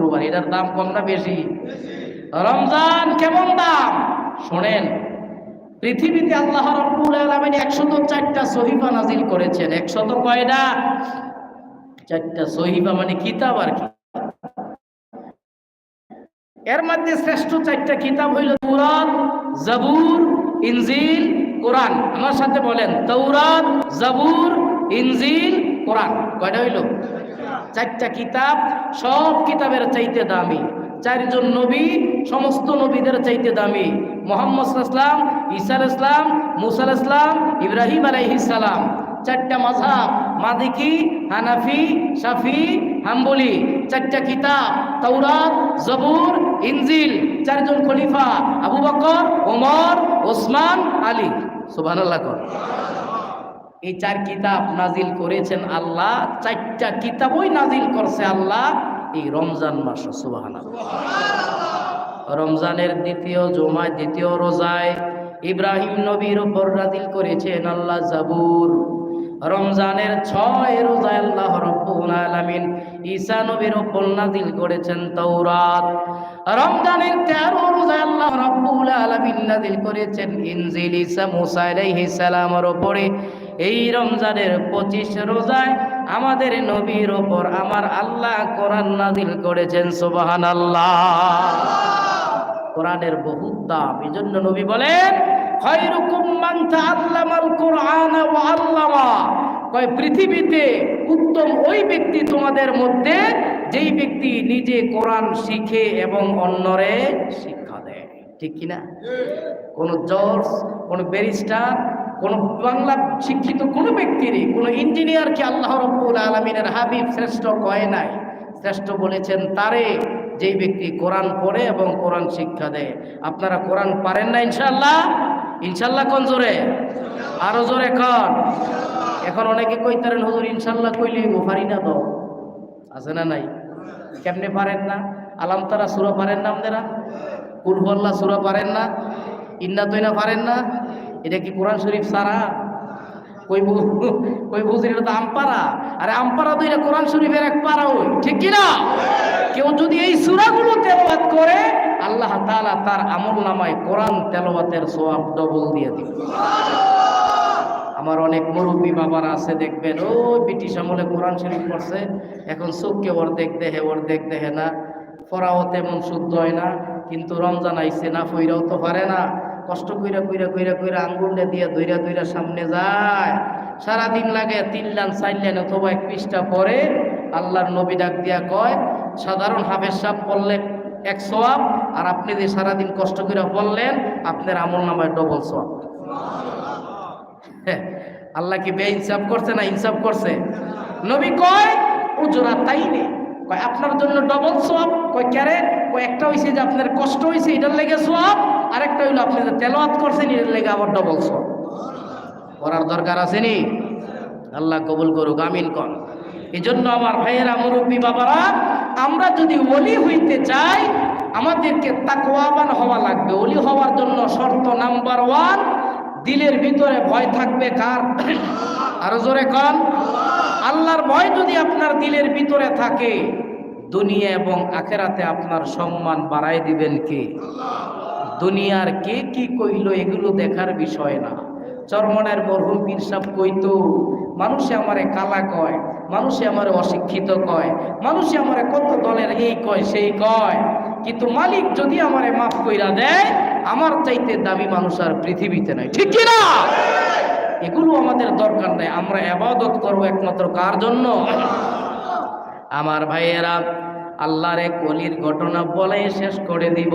শুক্রবার, এটার দাম কম না বেশি? রমজান কেমন দাম? শোনেন, পৃথিবীতে আল্লাহ রব্বুল আলামিন একশত চারটা সহিফা নাজিল করেছেন। একশত কয়টা? চারটা সহিফা মানে কিতাব আর কি। এর মধ্যে শ্রেষ্ঠ চারটা কিতাব হইল তুরাত, জাবুর, ইনজিল, কোরআন। আমার সাথে বলেন, তৌরাত, জাবুর, ইনজিল, কোরআন। কয়টা হইল? চারটা কিতাব, সব কিতাবের চাইতে দামি। চারজন নবী, সমস্ত নবীদের চাইতে দামি। মোহাম্মদ ইসলাম ঈসা ইসলাম মুসা ইসলাম ইব্রাহিম আলাইহিসালাম চারটা মাঝহাব মাদিকি, হানাফি, শাফি, হাম্বলি। চারটা কিতাব তৌরাত জবুর, ইনজিল। চারজন খলিফা, আবু বকর, ওমর, ওসমান, আলী। কর। এই চার কিতাব নাজিল করেছেন আল্লাহ চারটা কিতাবই নাজিল করছে আল্লাহ এই রমজান মাস সুবহানাল্লাহ। রমজানের দ্বিতীয় জমায় দ্বিতীয় রোজায় ইব্রাহিম নবীর উপর নাজিল করেছেন আল্লাহ জাবুর। রমজানের ছয় রোজায় আল্লাহ রব্বুল আলামিন ঈসা নবীর উপর নাজিল করেছেন তৌরাত রমজানের তেরো রোজায় আল্লাহ রব্বুল আলামিন নাজিল করেছেন ইনজিল ঈসা মুসা আলাইহিস সালামের উপরে এই রমজানের পঁচিশ রোজায় আমাদের নবীর ওপর আমার আল্লাহ কোরআন নাজিল করেছেন সোবাহান সুবহানাল্লাহ। কোরআনের বহুত দাম এই জন্য নবী বলেন কয়, পৃথিবীতে উত্তম ওই ব্যক্তি তোমাদের মধ্যে যেই ব্যক্তি নিজে কোরআন শিখে এবং অন্যরে শিক্ষা দেয়। ঠিক কিনা? কোন জজ কোন ব্যারিস্টার কোন বাংলা শিক্ষিত কোনো ব্যক্তিরই, কোন ইঞ্জিনিয়ারকে আল্লাহ রব্বুল আলমিনের হাবিব শ্রেষ্ঠ কয় নাই। শ্রেষ্ঠ বলেছেন, তারে যেই ব্যক্তি কোরআন পড়ে এবং কোরআন শিক্ষা দেয়। আপনারা কোরআন পারেন না ইনশাল্লাহ ইনশাল্লাহ কোন জোরে? আরও জোরে কন। এখন অনেকে কইতারেন, হুজুর ইনশাল্লাহ কইলে পারি না তো আছে না নাই? কেমনে পারেন না? আলাম তারা সুরা পারেন না আপনারা? কুলহল্লা সুরা পারেন না? ইন্না তৈনা পারেন না? এটা কি কোরআন শরীফ সারা? কই কই এটা তো আমপারা আরে আমপারা তো এটা কোরআন শরীফের এক পারা ওই, ঠিক কি না? কেউ যদি এই সূরাগুলো তেলাওয়াত করে, আল্লাহ তাআলা তার আমল নামায় কোরআন তেলাওয়াতের সওয়াব ডবল দিয়ে দিবে। আমার অনেক মুরব্বী বাবারা আছে, দেখবেন ও ব্রিটিশ আমলে কোরআন শরীফ পড়ছে, এখন চোখকে অর্ধেক দেহে অর্ধেক দেহে না। পড়াও তেমন শুদ্ধ হয় না, কিন্তু রমজান আইসে না, ফইরাও তো পারে না। কষ্ট কইরা কইরা কইরা কইরা আঙ্গুলটা দিয়া দইরা দইরা সামনে যায়। সারাদিন লাগে তিন লান চার লান অথবা এক পৃষ্ঠা পরে আল্লাহর নবী ডাক দিয়া কয় সাধারণ হাফেজ সাহেব পড়লে এক সোয়াব আর আপনি যে সারাদিন কষ্ট করে পড়লেন আপনার আমল নামায় ডবল সোয়াব হ্যাঁ, আল্লাহ কি বে ইনসাফ করছে না ইনসাফ করছে? নবী কয় উজরা তাই নেই কয় আপনার জন্য ডবল সোয়াব কয় ক্যারে কয়, একটা হইছে যে আপনার কষ্ট হইছে, এটার লেগে সোয়াব আরেকটা হইল আপনি যে তেলাওয়াত করছেন, এটার লেগে আবার ডবল সোয়াব করার দরকার আছে নি? আল্লাহ কবুল করুক, আমিন কন এই জন্য আমার ভাইয়েরা, মুরব্বী বাবারা, আমরা যদি ওলি হইতে চাই, আমাদেরকে তাকওয়াবান হওয়া লাগবে। ওলি হওয়ার জন্য শর্ত নাম্বার ওয়ান, দিলের ভিতরে ভয় থাকবে কার? আরও জোরে কন। আল্লাহর ভয় যদি আপনার দিলের ভিতরে থাকে দুনিয়া এবং আখেরাতে আপনার সম্মান বাড়াই দিবেন কে? দুনিয়ার কে কি কইল এগুলো দেখার বিষয় না। চরমনের মরহুম পীর কইতো মানুষে আমারে কালা কয়, মানুষে আমারে অশিক্ষিত কয়, মানুষে আমারে কত দলের এই কয়, সেই কয়। কিন্তু মালিক যদি আমারে মাফ কইরা দেয়, আমার চাইতে দামি মানুষ আর পৃথিবীতে নাই। ঠিক না এগুলো আমাদের দরকার নাই, আমরা আবাদত করব একমাত্র কার জন্য? আমার ভাইয়েরা, আল্লাহর এক অলির ঘটনা বলে শেষ করে দিব।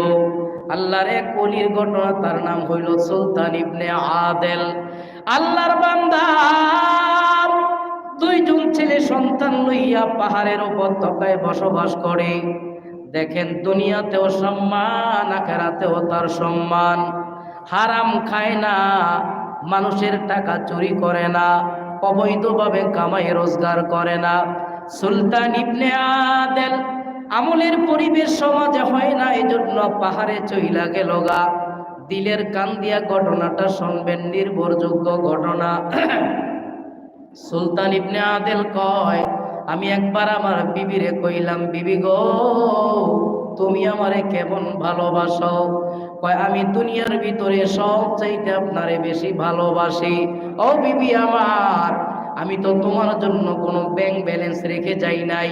আল্লাহর এক অলির ঘটনা, তার নাম হইল সুলতান ইবনে আদেল। আল্লাহর বান্দা, দুইজন ছেলে সন্তান লইয়া পাহাড়ের উপত্যকায় বসবাস করে। দেখেন, দুনিয়াতেও সম্মান, আখেরাতেও তার সম্মান। হারাম খায় না, মানুষের টাকা চুরি করে না, অবৈধভাবে কামাই রোজগার করে না। সুলতান ইবনে আদেল, আমলের পরিবেশ সমাজে হয় না, এজন্য পাহাড়ে চইলা গেল গা। দিলের কান দিয়া ঘটনাটা শুনবেন, নির্ভরযোগ্য ঘটনা। সুলতান ইবনে আদেল কয়, আমি একবার আমার বিবিরে কইলাম, বিবি গো, তুমি আমারে কেমন ভালোবাসো? কয়, আমি দুনিয়ার ভিতরে সব চাইতে আপনারে বেশি ভালোবাসি। ও বিবি আমার আমি তো তোমার জন্য কোনো ব্যাংক ব্যালেন্স রেখে যাই নাই।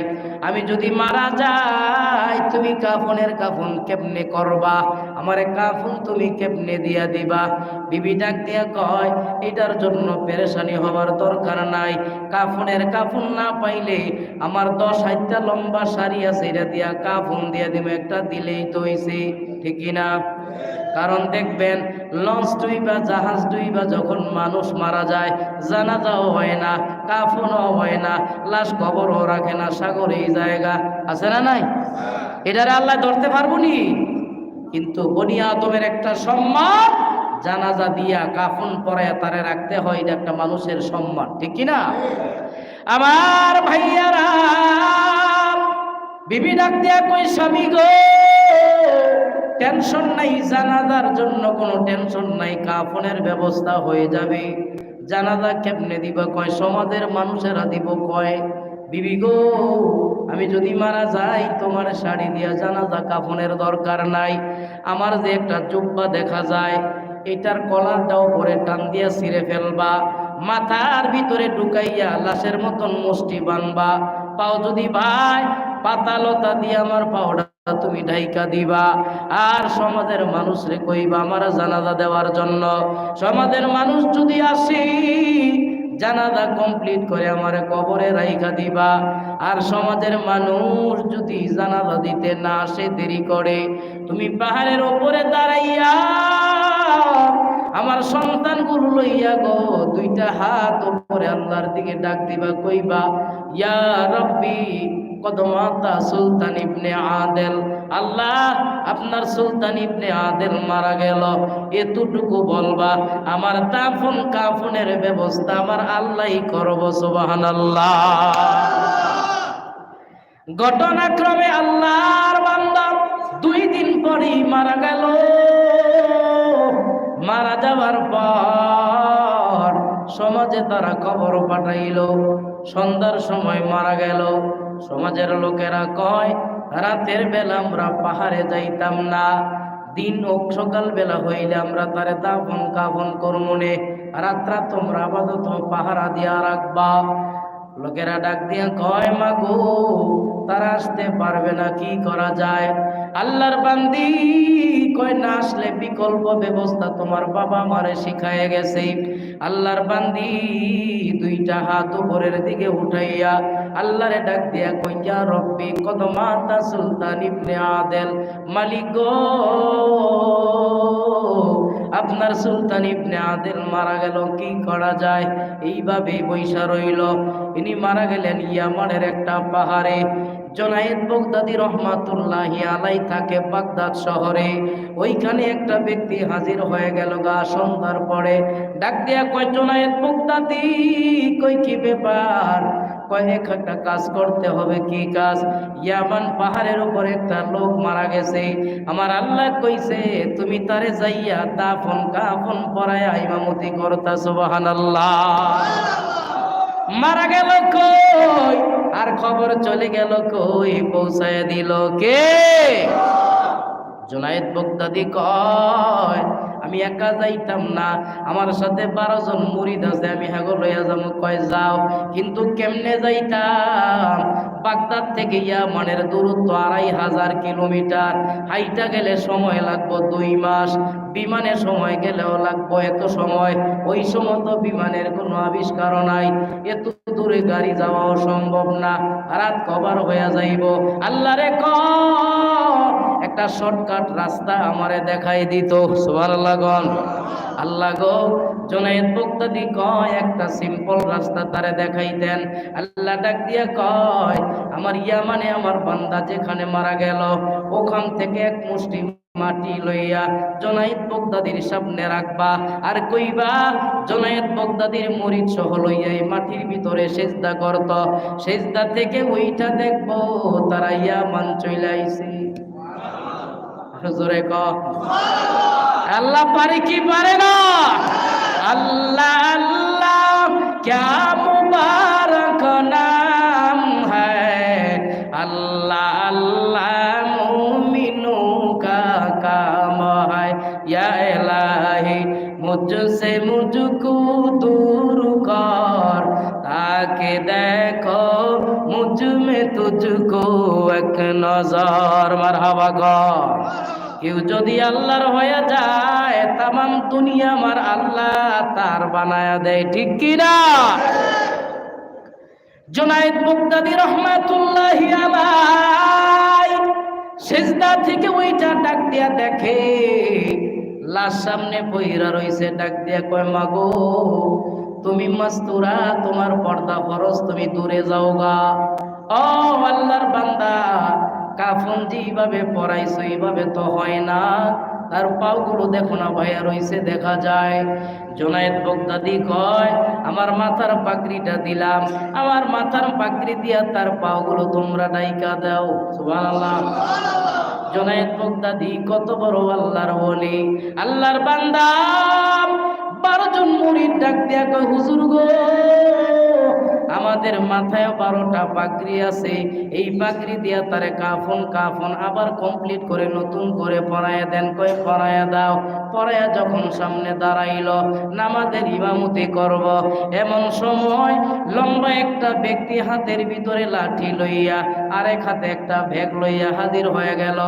আমি যদি মারা যাই, তুমি কাফনের কাফন কেমনে করবা? আমারে কাফন তুমি কেমনে দিয়া দিবা? বিবি ডাক দিয়া কয়, এটার জন্য পেরেশানি হওয়ার দরকার নাই। কাফনের কাফন না পাইলে আমার দশ হাজার লম্বা শাড়ি আছে, এটা দিয়া কাফন দিয়া দিব, একটা দিলেই তো হইছে। ঠিক না? কারণ দেখবেন লঞ্চ দুই বা জাহাজ দুই বা যখন মানুষ মারা যায়, জানাজাও হয় না, কাফনও হয় না, লাশ কবরও রাখে না, সাগরে এই জায়গা, আছে না নাই? এটারে আল্লাহ ধরতে পারব নি? কিন্তু বনি আদমের একটা সম্মান, জানাজা দিয়া কাফন পরে তারে রাখতে হয়, এটা একটা মানুষের সম্মান, ঠিক কি না? আমার ভাইয়ারা, বিবি ডাক দিয়া কই স্বামী গো? টেনশন নাই, জানাজার জন্য কোনো টেনশন নাই, কাফনের ব্যবস্থা হয়ে যাবে। জানাজা কেমনে দিব, কয় সমাজের মানুষেরা দিব কয়, বিবি গো, আমি যদি মারা যাই, তোমার শাড়ি দিয়া জানাজা কাফনের দরকার নাই। আমার যে একটা জুব্বা দেখা যায়, এটার কলারটাও পরে টান দিয়া ছিঁড়ে ফেলবা, মাথার ভিতরে ঢুকাইয়া লাশের মতন মুষ্টি বানবা। পাও যদি ভাই পাতালতা দিয়ে আমার পাওটা তুমি ঢাইকা দিবা। আর সমাজের মানুষ রে কইবা, আমার জানাজা দেওয়ার জন্য। সমাজের মানুষ যদি আসি, জানাজা কমপ্লিট করে আমার কবরে রাইখা দিবা। আর সমাজের মানুষ যদি জানাজা দিতে না আসে, দেরি করে। তুমি পাহাড়ের ওপরে দাঁড়াইয়া আমার সন্তানগুলো লইয়া গো, দুইটা হাত উপরে আল্লাহর দিকে ডাক দিবা, কইবা, ইয়া রব্বি কদমাতা সুলতান ইবনে আদেল। আল্লাহ, আপনার সুলতান ইবনে আদেল মারা গেল। এতটুকু বলবা, আমার দাফন কাফনের ব্যবস্থা আমার আল্লাহই করব, সুবহানাল্লাহ। ঘটনাক্রমে আল্লাহর বান্দা দুই দিন পরেই মারা গেল। মারা যাওয়ার পর সমাজে তারা খবর পাঠাইল, সন্ধ্যার সময় মারা গেল। সমাজের লোকেরা কয়, রাতের বেলা আমরা পাহাড়ে যাইতাম না। দিন ও সকাল বেলা হইলে আমরা তারে দাফন কাফন করমনে রাত্রা তোমরা আপাতত পাহারা দিয়া রাখবা। লোকেরা ডাক দিয়া কয় মাগো তারা আসতে পারবে না, কি করা যায়? আল্লাহর বান্দি কয়, না আসলে বিকল্প ব্যবস্থা তোমার বাবা মারে শিখায় গেছে। আল্লাহর বান্দি দুইটা হাত উপরের দিকে উঠাইয়া আল্লাহরে ডাক দিয়া কইয়া রব্বি কত মাতা সুলতান ইবনে আদেল, মালিক আপনার সুলতান ইবনে আদেল মারা গেল, কি করা যায়? এইভাবে বৈশা রইল। ইনি মারা গেলেন ইয়ামানের একটা পাহাড়ে। জনায়েদ বগদাদি রহমাতুল্লাহি আলাই থাকে বাগদাদ শহরে। ওইখানে একটা ব্যক্তি হাজির হয়ে গেল গা, সন্ধ্যার পরে। ডাক দিয়া কয়, জনায়েদ বগদাদি, কই কি ব্যাপার? কয়েক একটা কাজ করতে হবে, কি কাজ? ইয়ামান পাহাড়ের উপর একটা লোক মারা গেছে। আমার আল্লাহ কইছে, তুমি তারে যাইয়া দাফন কাফন পরায়া ইমামতি করতা, সুবহানাল্লাহ। মারা গেল কই? আর খবর চলে গেল কই? পৌঁছায় দিল কে? জুনায়েদ বক্তাদি কয়, আমি একা যাইতাম না। আমার সাথে বারো জন মুরিদ আছে। আমি হাগো লইয়া যাব। কয়, যাও। কিন্তু কেমনে যাইতাম? বাগদাদ থেকে ইয়া মনের দূরত্ব আড়াই হাজার কিলোমিটার। হাইটা গেলে সময় লাগবো দুই মাস। বিমানে সময় গেলেও লাগবো, এত সময়। ওই সময় তো বিমানের কোনো আবিষ্কারও নাই। এত দূরে গাড়ি যাওয়াও সম্ভব না। রাত কভার হয়ে যাইব। আল্লাহ রে ক একটা শর্টকাট রাস্তা আমারে দেখাই দিত। সুবহানাল্লাহ লাগন আল্লাহ গো, জনায়েদ বক্তাদি কয়, একটা সিম্পল রাস্তা তারে দেখাইতেন। আল্লাহ ডাক দিয়া কয়, আমার ইয়া মানে আমার বান্দা যেখানে মারা গেল, ওখান থেকে এক মুষ্টি মাটি লইয়া জনায়েত বগদাদির সামনে রাখবা। আর কইবা জনায়েত বগদাদির মরিচ সহ লইয়া মাটির ভিতরে সেজদা করত। সেজদা থেকে ওইটা দেখব তারাইয়া মান চলে জোরে আল্লাহ পারে কি পারে না? আল্লাহ আল্লাহ কেমন না? মুঝসে মুঝকো দূর কর তাকে দেখো মুঝ মে তুঝকো এক নজর। মারহাবা গর কেউ যদি আল্লাহর হয়ে যায়, তামাম দুনিয়া আমার আল্লাহ তার বানায়া দেয়, ঠিক কিনা? জোনায়েদ মুক্তাদি রহমাতুল্লাহি আলাই সেজদা থেকে ওইটা ডাক দিয়া দেখে লাশ সামনে বইরা রইছে, ডাক দিয়া কয়, মাগো, তুমি মাস্তুরা, তোমার পর্দা ফরজ, তুমি দূরে যাও গা। ও আল্লাহর বান্দা, কাফন যেভাবে পরাইছো, এইভাবে তো হয় না। তার পাওগুলো দেখো না ভাইয়া রইছে, দেখা যায়। জোনায়েদ বগদাদি কয়, আমার মাথার পাগড়িটা দিলাম। আমার মাথার পাগড়ি দিয়া তার পাওগুলো তোমরা ডাইকা দাও। সুবহানাল্লাহ। জোনায়েদ বগদাদি, কত বড় আল্লাহর বলি আল্লাহর বান্দা, বারো জন মুড়ি ডাক দিয়া কয়, হুজুর গো, আমাদের মাথায় বারোটা পাগড়ি আছে। এই পাগড়ি দিয়া তারে কাফন কাফন আবার কমপ্লিট করে নতুন করে পরায়া দেন। কয়, পরায়া দাও। পরায়া যখন সামনে দাঁড়াইল, নামাজের ইমামতি করব। এমন সময় লম্বা একটা ব্যক্তি হাতের ভিতরে লাঠি লইয়া আরেক হাতে একটা ব্যাগ লইয়া হাজির হয়ে গেল।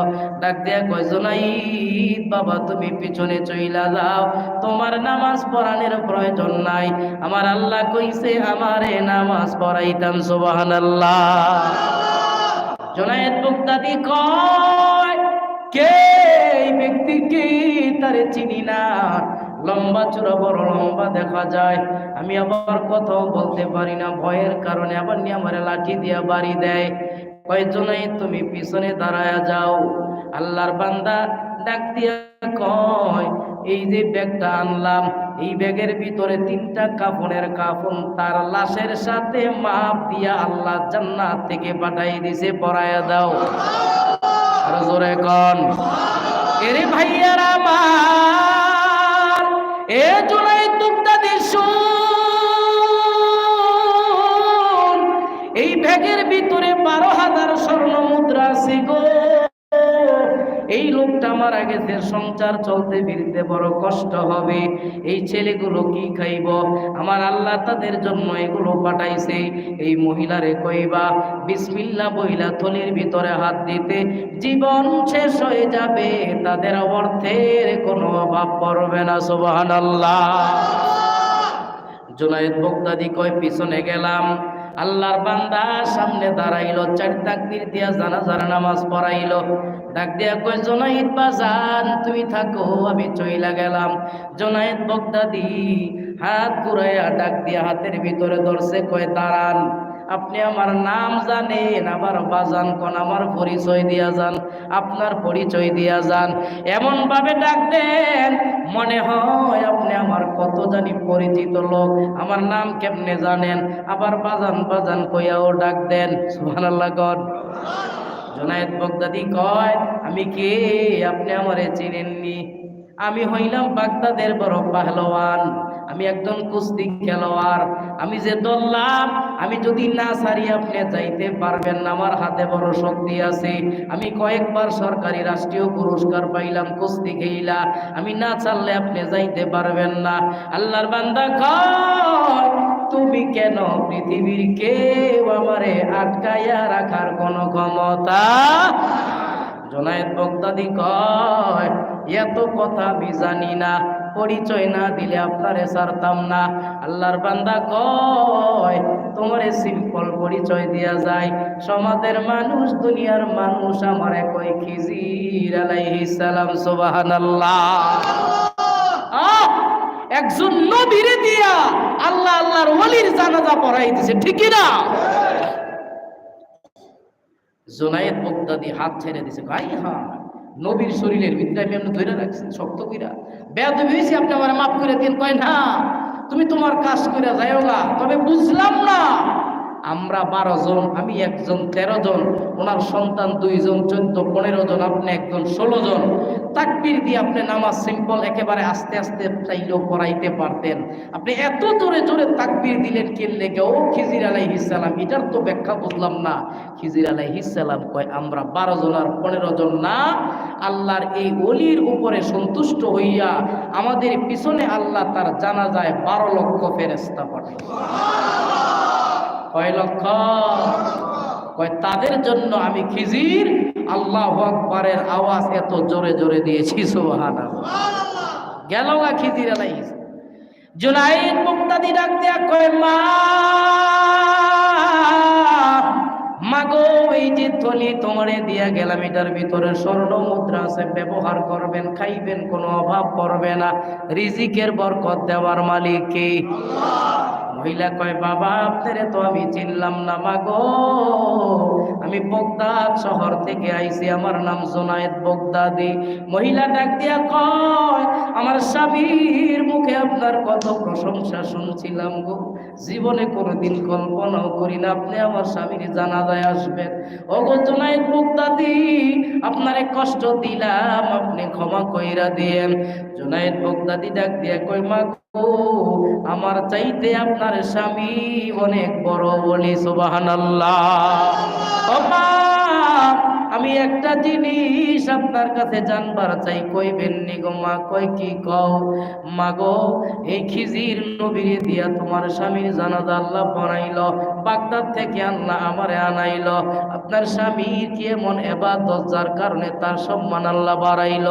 ডাক দিয়া কয়, জোনাইদ বাবা, তুমি পিছনে চইলা যাও। তোমার নামাজ পড়ানোর প্রয়োজন নাই। আমার আল্লাহ কইছে, আমারে নামাজ পড়াইতাম সুবহানাল্লাহ। জোনায়েদ মুক্তাদি কয়, কে ব্যক্তি কে তারে চিনি না। লম্বা চূড়া, বড় লম্বা দেখা যায়। আমি আবার কথাও বলতে পারি না। ভয়ের কারণে আবার নিয়ে আমার লাঠি দিয়া বাড়ি দেয়। কয়জনাই তুমি পিছনে দাঁড়ায়া যাও? আল্লাহর বান্দা ডাক দিয়া কয়, এই যে ব্যাগটা আনলাম, এই ব্যাগের ভিতরে তিনটা কাফনের কাফন। তার লাশের সাথে মাপ দিয়া আল্লাহ জান্নাত থেকে পাঠাই দিছে, পরায়া দাও। আরও জোরে কন। এরে ভাইয়ার আমার, এ জুলাই শুন এই ব্যাগের ভিতরে বারো হাজার স্বর্ণ মুদ্রা আছে গো। এই লোকটা মারা গেছে, সংসার চলতে ফিরতে বড় কষ্ট হবে। এই ছেলেগুলো কি খাইব? আমার আল্লাহ তাদের জন্য এগুলো পাঠাইছে। এই মহিলারে কইবা বিসমিল্লা বইলা থলির ভিতরে হাত দিতে জীবন শেষ হয়ে যাবে, তাদের অর্থের কোনো অভাব পড়বে না সুবহান আল্লাহ জুনায়েদ বগদাদি কয়, পিছনে গেলাম। আল্লাহর বান্দা সামনে দাঁড়াইলো, চার তাকবির দিয়া জানা জানা নামাজ পড়াইলো। ডাক দিয়া কয় জোনাইদ বাজান, তুমি থাকো, আমি চইলা গেলাম। জোনাইদ বগদাদি হাত ঘুরাইয়া ডাক দিয়া হাতের ভিতরে ধরছে, কয়, দাঁড়ান। আপনি আমার নাম জানেন আবার বাজান কোন, আমার পরিচয় দিয়া যান, আপনার পরিচয় দিয়া যান। এমন ভাবে ডাক দেন, মনে হয় আপনি আমার কত জানি পরিচিত লোক, আমার নাম কেমনে জানেন? আবার বাজান বাজান কইয়াও ডাক দেন, সুবহানাল্লাহ গড। জোনায়েদ বগদাদি কয়, আমি কে? আপনি আমারে চিনেননি? আমি হইলাম বাগদাদের বড় পাহলওয়ান। আমি একজন কুস্তি খেলোয়াড়, আমি যে দললাম, আমি যদি না সারি, আপনি যাইতে পারবেন না। আমার হাতে বড় শক্তি আছে। আমি কয়েকবার সরকারি রাষ্ট্রীয় পুরস্কার পাইলাম, কুস্তি খেইলা। আমি না চাললে আপনি যাইতে পারবেন না। আল্লাহর বান্দা কয়, তুমি কেন পৃথিবীর কেউ আমারে আটকাইয়া রাখার কোনো ক্ষমতা? জনায়েদ বক্তাদি কয়, এত কথা আমি জানি না। পরিচয় না দিলে আপনারে ছাড়তাম না। আল্লাহর বান্দা কয়, তোমারে সিম্পল পরিচয় দিয়া যায়। সমাজের মানুষ, দুনিয়ার মানুষ আমারে কয় খিজির আলাইহিস সালাম, সুবহানাল্লাহ! একজন নবীরে দিয়া আল্লাহ আল্লাহর ওলির জানাজা পড়াই দিছে ঠিকই না জোনায়েদ বগদাদি হাত ছেড়ে দিছে, ভাই হ্যাঁ। নবীর শরীরের ভিতরে আমি আপনি ধরে রাখছেন, শক্ত কইরা। বেদ হয়েছে আপনি আমার মাফ করে দিন। কয় না, তুমি তোমার কাজ করে যাইও গা তবে বুঝলাম না আমরা বারো জন, আমি একজন, তেরো জন, ওনার সন্তান দুইজন, চোদ্দ, পনেরো জন, আপনি একজন, ষোলো জন। তাকবির দিয়ে আপনি নামাজ সিম্পল একেবারে আস্তে আস্তে চাইলেও পড়াইতে পারতেন। আপনি এত জোরে জোরে তাকবির দিলেন, কে লেগে, ও খিজির আলাইহিসালাম এটার তো ব্যাখ্যা বুঝলাম না। খিজির আলাইহিসালাম কয়, আমরা বারো জন আর পনেরো জন না। আল্লাহর এই অলির উপরে সন্তুষ্ট হইয়া আমাদের পিছনে আল্লাহ তার জানা যায় বারো লক্ষ ফেরেস্তা পাঠায় কয় লক্ষ? কয়, তাদের জন্য আমি খিজির? আল্লাহ আকবরের আওয়াজ এত জোরে জোরে দিয়েছি সোহান গেল গা খিজির আলাইহিস জুনাইদ মুক্তাদি ডাক দিয়া কয়, মা, মাগো, এই যে থলি তোমারে দিয়া গেলাম, এটার ভিতরে স্বর্ণ মুদ্রা আছে, ব্যবহার করবেন, খাইবেন, কোনো অভাব পড়বে না। রিজিকের বরকত দেওয়ার মালিক কে? মহিলা কয়, বাবা, আপনারে তো আমি চিনলাম না মাগো আমি বগদাদ শহর থেকে আইছি, আমার নাম জোনায়েদ বগদাদি। মহিলা ডাক দিয়া কয়, আমার স্বামীর মুখে আপনার কত প্রশংসা শুনছিলাম গো। জীবনে কোনোদিন কল্পনাও করি না, আপনি আমার স্বামীর জানাজায় আসবেন। ও গো জোনায়েদ বগদাদি, আপনারে কষ্ট দিলাম, আপনি ক্ষমা কইরা দিয়েন। জোনায়েদ বগদাদি ডাক দিয়া কয়, মা আমার চাইতে আপনার স্বামী অনেক বড় বলি সুবাহান আমি একটা জিনিস আপনার কাছে জানবার চাই, কইবেন নি গো মা, কই কি কও? মা গো, এই খিজির নবীর দিয়া তোমার স্বামীর জানাজা আল্লাহ বানাইল, বাগদাদ থেকে আল্লাহ আমারে আনাইল। আপনার স্বামীর কি এমন এবাদত যার কারণে তার সম্মান আল্লাহ বাড়াইল?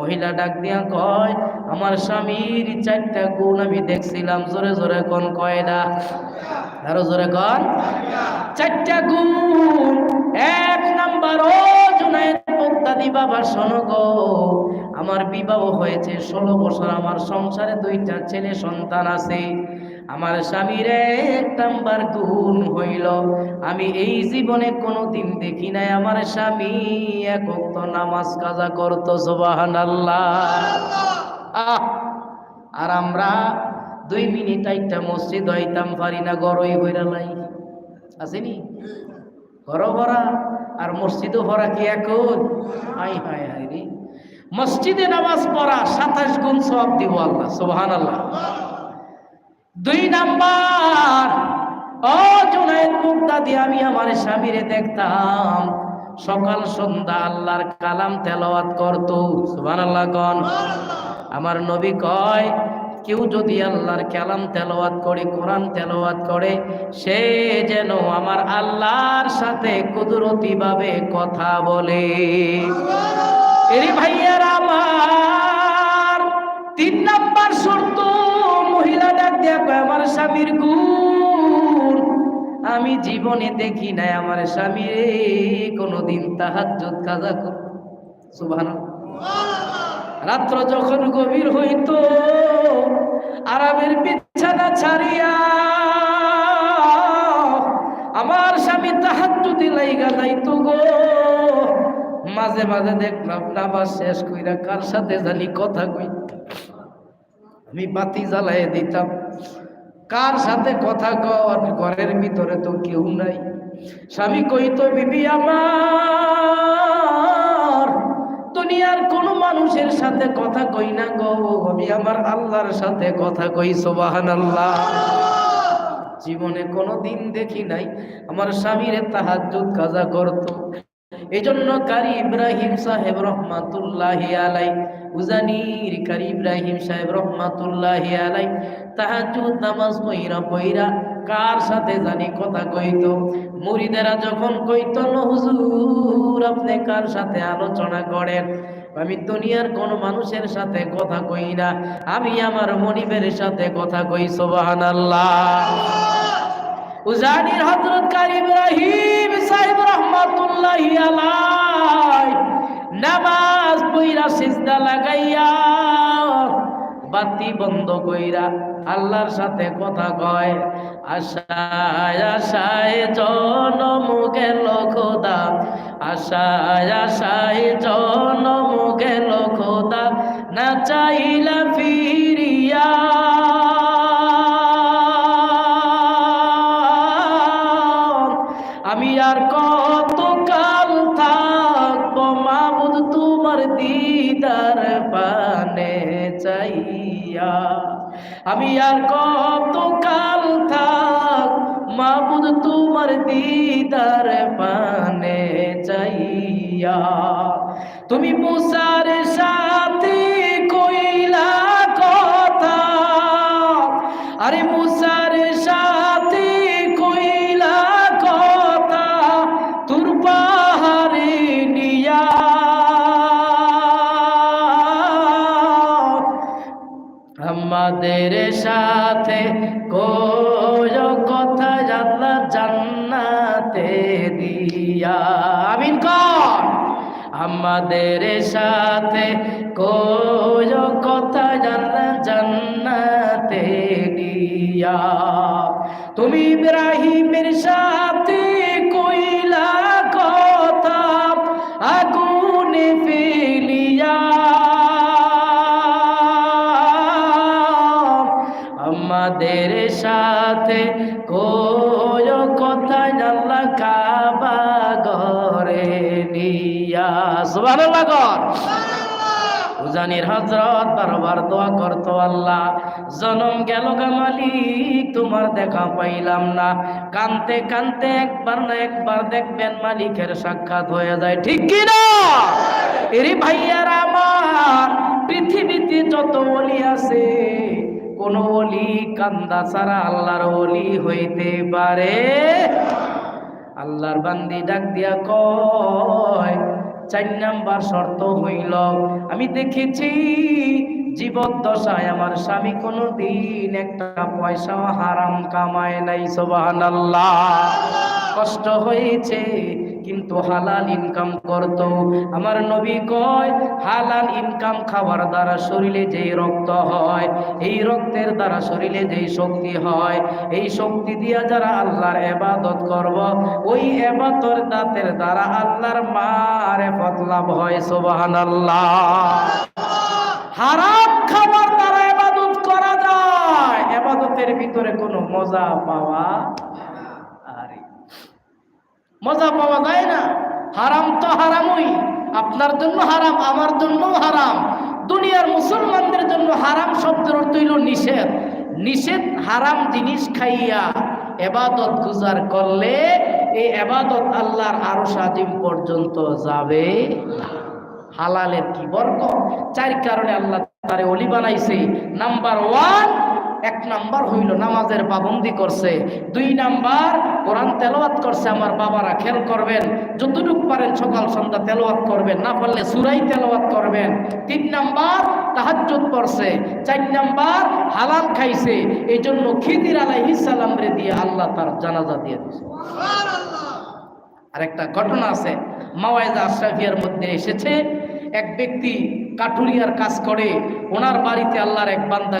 মহিলা ডাক দিয়া কয়, আমার স্বামীর চারটা গুণ আমি দেখছিলাম। জোরে জোরে কোন কয়টা আরও জোরে কন। চারটা গুণ, এক নাম্বার ও জুনাইদ মুক্তাদি বাবা শোনো গো আমার বিবাহ হয়েছে ষোলো বছর। আমার সংসারে দুইটা ছেলে সন্তান আছে। আমার স্বামীর এক নাম্বার গুণ হইল। আমি এই জীবনে কোনোদিন দেখি নাই আমার স্বামী এক অক্ত নামাজ কাজা করতো সোবাহান আহ! আর আমরা দুই মিনিট একটা মসজিদ হইতাম পারি না গরই হইরা লাই। আসেনি ঘর ভরা, আর মসজিদও ভরা কি এখন? হাই হাই হাই রে। মসজিদে নামাজ পড়া সাতাশ গুণ সব দিব আল্লাহ সোহান আল্লাহ দুই নাম্বার। ও জুনাইদ মুক্তাদি আমি আমার স্বামীরে দেখতাম। সকাল, সন্ধ্যা আল্লাহর কালাম তেলাওয়াত করতো। সুবহানাল্লাহ কন। আমার নবী কয়, কেউ যদি আল্লাহর কালাম তেলাওয়াত করে, কোরআন তেলাওয়াত করে, সে যেন আমার আল্লাহর সাথে কুদরতি ভাবে কথা বলে। এরি ভাইয়ার আমার, তিন নাম্বার শর্ত। মহিলা ডাক দেয়া কয়, আমার স্বামীর গুণ? আমি জীবনে দেখি নাই আমার স্বামী কোনোদিন তাহাজ্জুদ কাজা কর। সুবহানাল্লাহ। রাত্র যখন গভীর হইত, আরামের বিছানা ছাড়িয়া আমার স্বামী তাহার যদি লাইগা যাইতো গো। মাঝে মাঝে দেখলাম, নামাজ শেষ কইরা কার সাথে জানি কথা কই আমি বাতি জ্বালাই দিতাম। কার সাথে কথা কর ঘরের ভিতরে তো কেউ নাই। স্বামী কইতো, বিবি আমার, দুনিয়ার কোন মানুষের সাথে কথা কই না গো। আমি আমার আল্লাহর সাথে কথা কই সোবাহান আল্লাহ জীবনে কোনো দিন দেখি নাই, আমার স্বামীর তাহাজ্জুদ কাজা করত। এই জন্য কারি ইব্রাহিম সাহেব রহমাতুল্লাহ আলাই, উজানির কারি ইব্রাহিম সাহেব রহমাতুল্লাহ আলাই, তাহাজ্জুদ নামাজ কার সাথে জানি কথা কইতো? মুরিদেরা যখন কইতো "ন হুজুর, আপনি কার সাথে আলোচনা করেন? আমি দুনিয়ার কোন মানুষের সাথে কথা কই না। আমি আমার মনিবের সাথে কথা কই, সুবহানাল্লাহ। উজানির হযরত কারি ইব্রাহিম সাহেব রাহমাতুল্লাহি নামাজ পইরা সিজদা লাগাইয়া বাতি বন্ধ কইরা আল্লাহর সাথে কথা কয়, আশায় আশায় জনম গেল খোদা, আশায় আশায় জনম গেল খোদা, না চাইলা ফিরিয়া তুমি মুসার সাথে কইলা কথা। আরে মুসার সাথে কইলা কথা, তোর পাহাড়ে নিয়া। আমাদের সাথে কথা জানলা জান্নাতে দিয়া। আমাদের সাথে কোয় কথা জানলা জান্নাতে দিয়া তুমি ইব্রাহিমের সাথে কইলা কথা আগুনে ফেলিয়া। আমাদের সাথে কোয় কথা জানলা ঘরে নিয়া সুবহানাল্লাহ কর। উজানির হজরত বারবার দোয়া করতো, আল্লাহ, জনম গেল গা মালিক, তোমার দেখা পাইলাম না। কানতে কানতে একবার না একবার দেখবেন মালিকের সাক্ষাৎ হয়ে যায়, ঠিক কি না? এরে ভাইয়ার আমার, পৃথিবীতে যত বলি আছে, কোন বলি কান্দা ছাড়া আল্লাহর বলি হইতে পারে। আল্লাহর বান্দি ডাক দিয়া কয় চার নাম্বার শর্ত হইল, আমি দেখেছি জীবদ্দশায় আমার স্বামী কোনো দিন একটা পয়সা হারাম কামায় নাই সোবাহ কষ্ট হয়েছে কিন্তু হালাল ইনকাম করত। আমার নবী কয়, হালাল ইনকাম খাওয়ার দ্বারা শরীরে যেই রক্ত হয়, এই রক্তের দ্বারা শরীরে যেই শক্তি হয়, এই শক্তি দিয়া যারা আল্লাহর এবাদত করব, ওই এবাদর দাঁতের দ্বারা আল্লাহর মারে লাভ হয় সোবাহান আল্লাহ হারাম খাবার দ্বারা এবাদত করা যায় এবাদতের ভিতরে কোনো মজা পাওয়া মজা পাওয়া যায় না। হারাম তো হারামই। আপনার জন্য হারাম, আমার জন্য হারাম। দুনিয়ার মুসলমানদের জন্য হারাম শব্দের অর্থ হইল নিষেধ। নিষেধ হারাম জিনিস খাইয়া এবাদত গুজার করলে এই এবাদত আল্লাহর আরও সাজিম পর্যন্ত যাবে। হালালের কি বর্গ চার কারণে আল্লাহ তারে অলি বানাইছে। নাম্বার ওয়ান এক নাম্বার হইল নামাজের পাবন্দি করছে। দুই নাম্বার কোরআন তেলাওয়াত করছে আমার বাবারা খেল করবেন যতটুকু পারেন সকাল সন্ধ্যা তেলাওয়াত করবেন না পারলে সুরাই তেলাওয়াত করবেন। তিন নাম্বার তাহাজ্জুদ পড়ছে চার নাম্বার হালাল খাইছে এই জন্য খিদির আলাইহিস সালাম রে দিয়ে আল্লাহ তার জানাজা দিয়ে দিয়েছে। আর একটা ঘটনা আছে মাওয়াইজা আশরাফিয়ার মধ্যে এসেছে এক ব্যক্তি কাঠুরিয়ার কাজ করে ওনার বাড়িতে আল্লাহর এক বান্দা